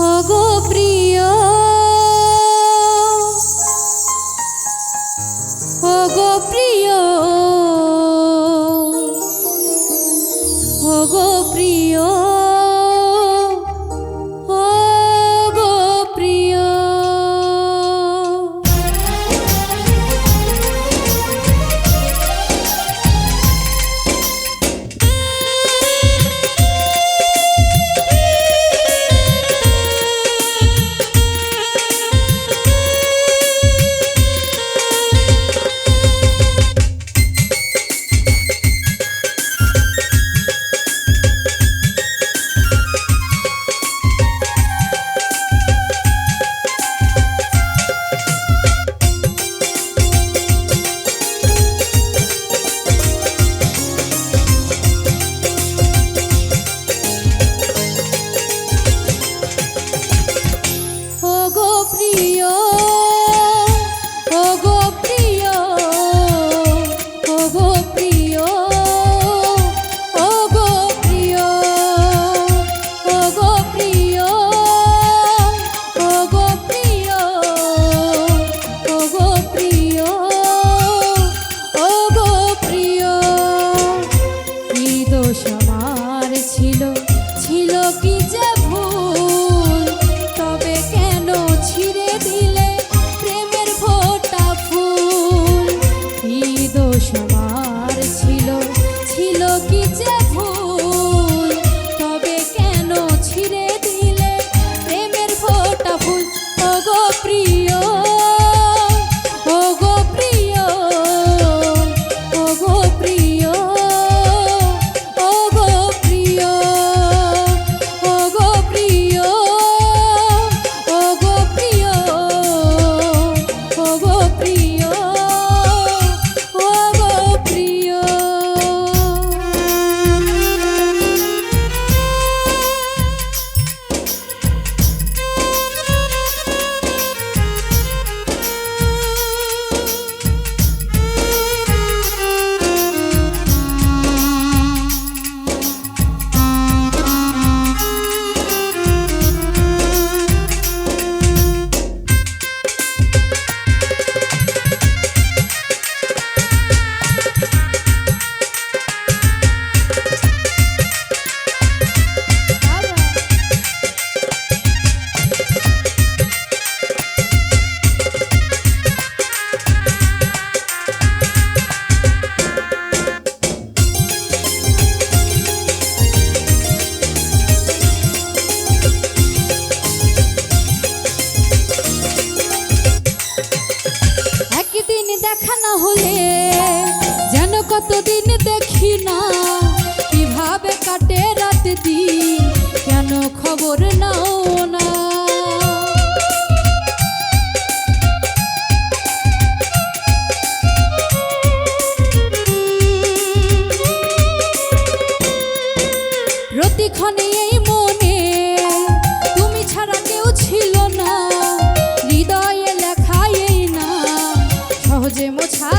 ওগো প্রিয়। ওগো প্রিয়। কতদিন দেখি না, কীভাবে কাটে রাত দিন কেন খবর নাও না। প্রতিক্ষণে এই মনে তুমি ছাড়া কেউ ছিল না, হৃদয়ে লেখাই না সহজে মোছা